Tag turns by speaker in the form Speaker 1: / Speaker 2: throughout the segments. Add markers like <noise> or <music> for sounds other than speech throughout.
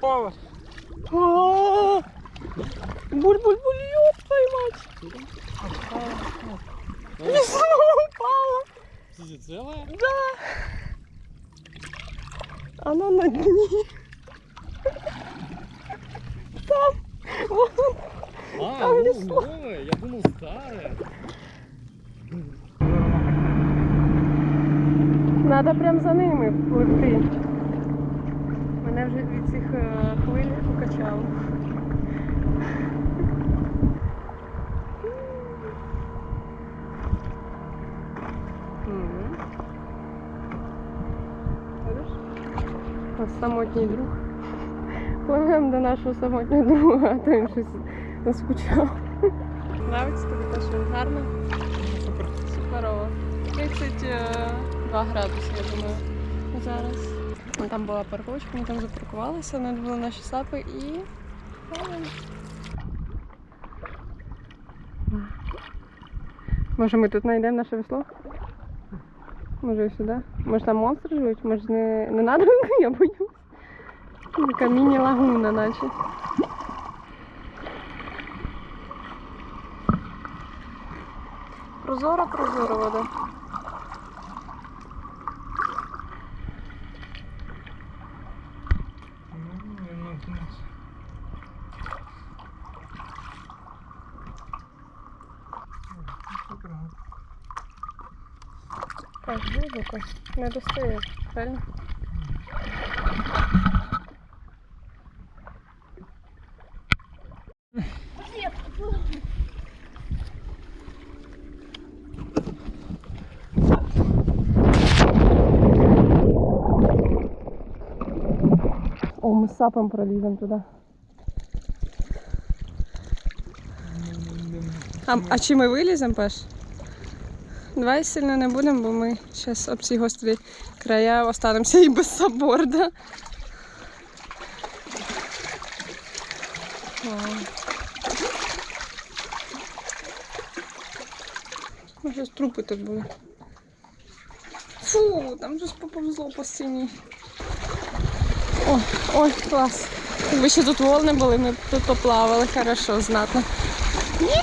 Speaker 1: Здорово.
Speaker 2: Буль-буль-буль, ёб твою мать. Снова упала.
Speaker 1: Слушай, целая?
Speaker 2: Она на дні. Там. Вон.
Speaker 1: А,
Speaker 2: Там
Speaker 1: ну,
Speaker 2: лесло.
Speaker 1: новая, я думал старая.
Speaker 2: Надо прям за ними пливти. Мене вже від цих е, хвиль укачало. Мгм. Самотній друг. Пливемо до нашого самотнього друга, а то він щось наскучав. Нравиться тобі те, що гарно?
Speaker 1: Супер.
Speaker 2: Суперово. 32 градуси, я думаю, зараз. Ну, Там була парковочка, ми там запаркувалися, надбули наші сапи і. Може ми тут знайдемо наше весло? Може і сюди? Може там монстри живуть? Може не, не надо, <laughs> я боюсь. Така міні-лагуна наче. Прозора, прозора вода. Так, глибоко. Не достає, правильно? О, ми з сапом проліземо туди. А, а чи ми виліземо, Паш? Давай сильно не будемо, бо ми зараз об ці гострі края останемося і без саборда. Щось трупи тут були. Фу, там щось поповзло по стіні. О, ой, клас. Якби ще тут волни були, ми тут поплавали хорошо, знатно. Ні!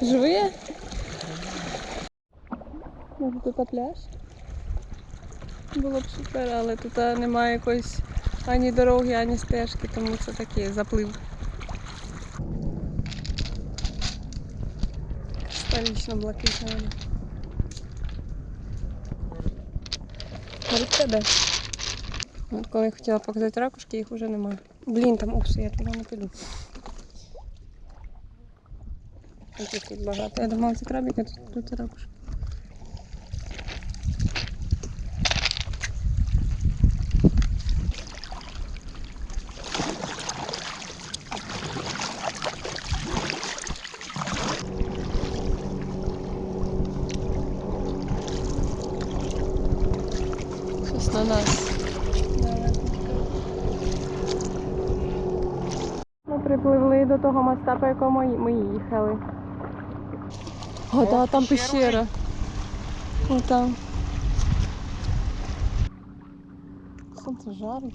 Speaker 2: Ні! Живі? Може тут пляж? Було б супер, але тут немає якоїсь ані дороги, ані стежки, тому це такий заплив. Столічно блакитна вона. Тебе. От коли я хотіла показати ракушки, їх вже немає. Блін, там упс, я туди не піду. Тут багато. Я думала, це крабики, тут, тут ракушки. Щось на нас. Ми припливли до того моста, по якому ми їхали. О, да, там пещера. О, там. Сонце жарить.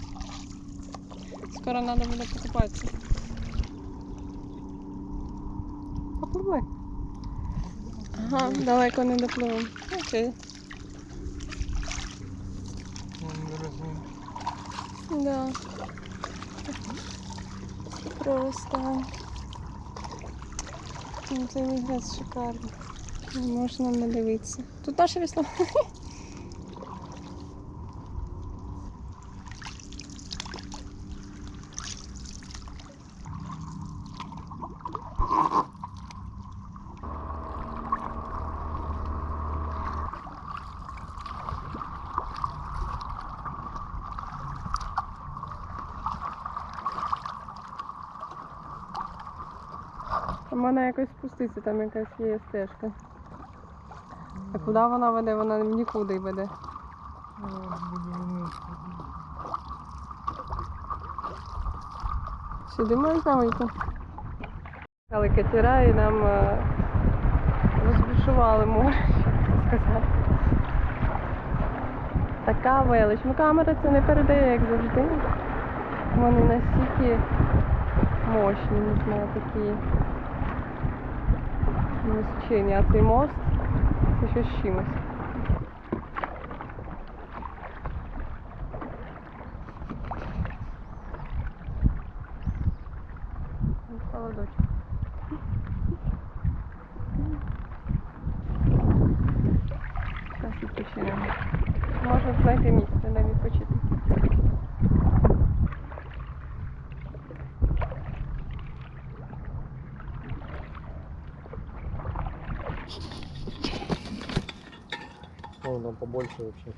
Speaker 2: Скоро треба буде покупатися. Попливли. Ага, далеко не допливемо. Окей. Да. Просто ну, цей вигляд шикарний. Можна не. Тут наше весло. <laughs> Вона якось спуститься, там якась є стежка. А куди вона веде? Вона нікуди веде. Сюди можна вийти. Але катера і нам е, розбушували море, сказати. Така велич. Ну камера це не передає, як завжди. Вони настільки мощні, не знаю, такі височені. А цей мост це щось з чимось. Ну, Холодочок. Зараз відпочинемо. Можна знайти місце
Speaker 1: Там побольше вообще.